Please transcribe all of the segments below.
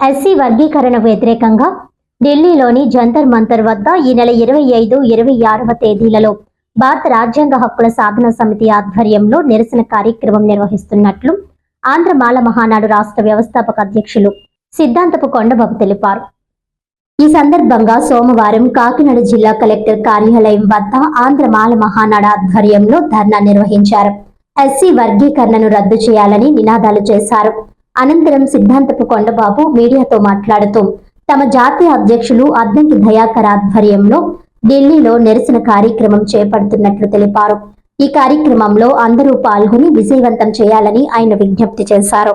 SC వర్గీకరణ వ్యతిరేకంగా ఢిల్లీలోని జంతర్ మంతర్ వద్ద ఈ నెల ఇరవై ఐదు ఇరవై ఆరవ తేదీలలో భారత రాజ్యాంగ హక్కుల సాధన సమితి ఆధ్వర్యంలో నిరసన కార్యక్రమం నిర్వహిస్తున్నట్లు ఆంధ్రమాల మహానాడు రాష్ట్ర వ్యవస్థాపక అధ్యక్షులు సిద్ధాంతపు కొండబాబు తెలిపారు. ఈ సందర్భంగా సోమవారం కాకినాడ జిల్లా కలెక్టర్ కార్యాలయం వద్ద ఆంధ్రమాల మహానాడు ఆధ్వర్యంలో ధర్నా నిర్వహించారు. ఎస్సీ వర్గీకరణను రద్దు చేయాలని నినాదాలు చేశారు. అనంతరం సిద్ధాంతపు కొండబాబు మీడియాతో మాట్లాడుతూ తమ జాతీయ అధ్యక్షులు అద్దంకి దయాకర్ ఆధ్వర్యంలో ఢిల్లీలో నిరసన కార్యక్రమం చేపడుతున్నట్లు తెలిపారు. ఈ కార్యక్రమంలో అందరూ పాల్గొని విజయవంతం చేయాలని ఆయన విజ్ఞప్తి చేశారు.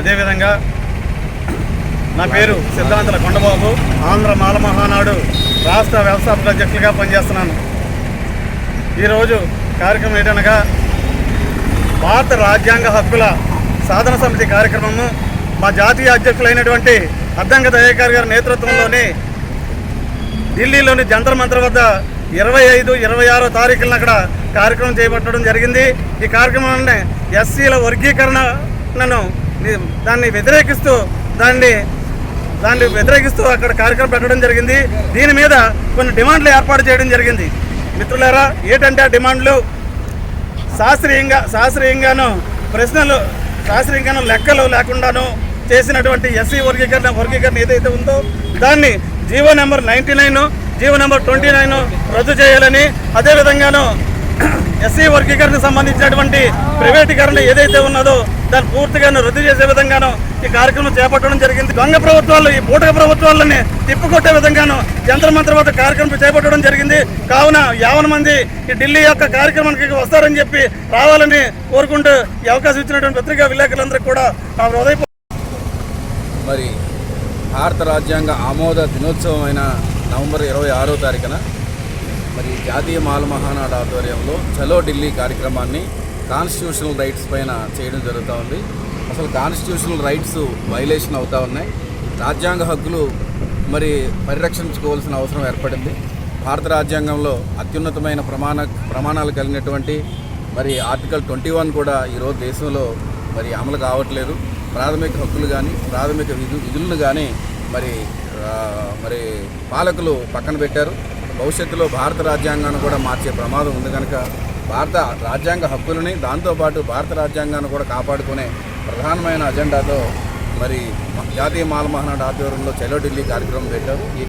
అదేవిధంగా నా పేరు సిద్ధాంతల కొండబాబు ఆంధ్ర మాల మహానాడు రాష్ట్ర వ్యవస్థాపక అధ్యక్షులుగా పనిచేస్తున్నాను. ఈరోజు కార్యక్రమం ఏంటనగా భారత రాజ్యాంగ హక్కుల సాధన సమితి కార్యక్రమము మా జాతీయ అధ్యక్షులైనటువంటి అద్దంక దయాకర్ గారి నేతృత్వంలోని ఢిల్లీలోని జంతర్ మంతర్ వద్ద ఇరవై ఐదు ఇరవై ఆరో తారీఖులను అక్కడ కార్యక్రమం చేపట్టడం జరిగింది. ఈ కార్యక్రమాన్ని ఎస్సీల వర్గీకరణను దాన్ని వ్యతిరేకిస్తూ దాన్ని దాన్ని వ్యతిరేకిస్తూ అక్కడ కార్యక్రమం పెట్టడం జరిగింది. దీని మీద కొన్ని డిమాండ్లు ఏర్పాటు చేయడం జరిగింది. మిత్రులారా ఏంటంటే ఆ డిమాండ్లు? శాస్త్రీయంగా శాస్త్రీయంగాను ప్రశ్నలు శాస్త్రీయంగా లెక్కలు లేకుండాను చేసినటువంటి ఎస్సీ వర్గీకరణ వర్గీకరణ ఏదైతే ఉందో దాన్ని GO number ninety nine GO number twenty nine రద్దు చేయాలని అదేవిధంగాను ఎస్సీ వర్గీకరణకు సంబంధించినటువంటి ప్రైవేటీకరణ ఏదైతే ఉన్నదో దాన్ని పూర్తిగాను రద్దు చేసే విధంగాను ఈ కార్యక్రమం చేపట్టడం జరిగింది. దొంగ ప్రభుత్వాలు ఈ పూటక ప్రభుత్వాలని తిప్పుకొట్టే విధంగాను యంత్ర మంత్ర వద్ద కార్యక్రమం చేపట్టడం జరిగింది. కావున యావన మంది ఈ ఢిల్లీ యొక్క కార్యక్రమానికి వస్తారని చెప్పి రావాలని కోరుకుంటూ ఈ అవకాశం ఇచ్చినటువంటి పత్రికా విలేకరులందరికీ కూడా నా హృదయ మరి భారత రాజ్యాంగ ఆమోద దినోత్సవం అయిన నవంబర్ ఇరవై ఆరో తారీఖున మరి జాతీయ మాల మహానాడు ఆధ్వర్యంలో చలో ఢిల్లీ కార్యక్రమాన్ని కాన్స్టిట్యూషనల్ రైట్స్ పైన చేయడం జరుగుతూ ఉంది. అసలు కాన్స్టిట్యూషనల్ రైట్స్ వైలేషన్ అవుతూ ఉన్నాయి. రాజ్యాంగ హక్కులు మరి పరిరక్షించుకోవాల్సిన అవసరం ఏర్పడింది. భారత రాజ్యాంగంలో అత్యున్నతమైన ప్రమాణ ప్రమాణాలు కలిగినటువంటి మరి ఆర్టికల్ ట్వంటీ వన్ కూడా ఈరోజు దేశంలో మరి అమలు కావట్లేదు. ప్రాథమిక హక్కులు కానీ ప్రాథమిక విధు విధులను కానీ మరి మరి పాలకులు పక్కన పెట్టారు. భవిష్యత్తులో భారత రాజ్యాంగాన్ని కూడా మార్చే ప్రమాదం ఉంది కనుక భారత రాజ్యాంగ హక్కులని దాంతోపాటు భారత రాజ్యాంగాన్ని కూడా కాపాడుకునే ప్రధానమైన అజెండాతో మరి జాతీయ మాల మహానాడు ఆధ్వర్యంలో చెలో ఢిల్లీ కార్యక్రమం పెట్టారు. ఈ